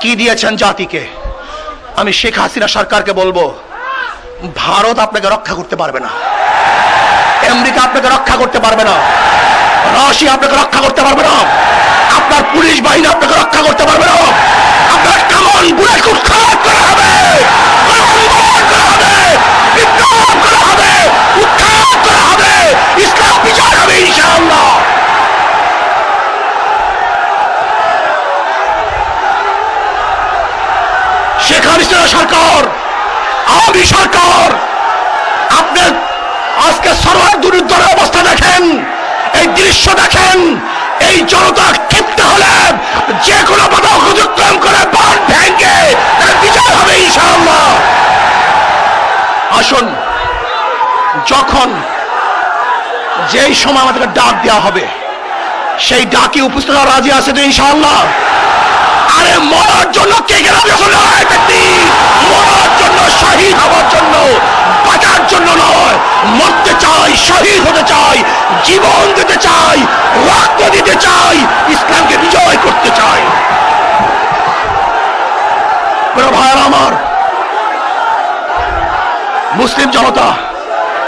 কি দিয়েছেন জাতিকে? আমি শেখ হাসিনা সরকারকে বলব, ভারত আপনাকে রক্ষা করতে পারবে না। আমেরিকা আপনাকে রক্ষা করতে পারবে না। রাশিয়া আপনাকে রক্ষা করতে পারবে না। আপনার পুলিশ বাহিনী আপনাকে রক্ষা করতে পারবে না আপনার কামন বুলেট উৎখাত করা হবে গণআন্দোলন করা হবে বিপ্লব করা হবে উৎখাত করা হবে ইসলাম বিজয় হবে ইনশাআল্লাহ শেখ হাসিনা সরকার। আওয়ামী সরকার। আপনার আজকে সরকার দুর্দরে অবস্থা দেখেন, এই দৃশ্য দেখেন, এই জনতা ক্ষিপ্ত হলে যে কোনো অতিক্রম করে বান ভেঙ্গে বিজয় হবে ইনশাআল্লাহ। আসুন, যখন যেই সময় আমাদেরকে ডাক দেওয়া হবে, সেই ডাকে উপস্থিত রাজি আছে তো ইনশাআল্লাহ? আরে মরার জন্য কে কে শহীদ হতে চাই, জীবন দিতে চাই, রক্ত দিতে চাই, ইসলামকে বিজয় করতে চাই। প্রিয় আমার, মুসলিম জনতা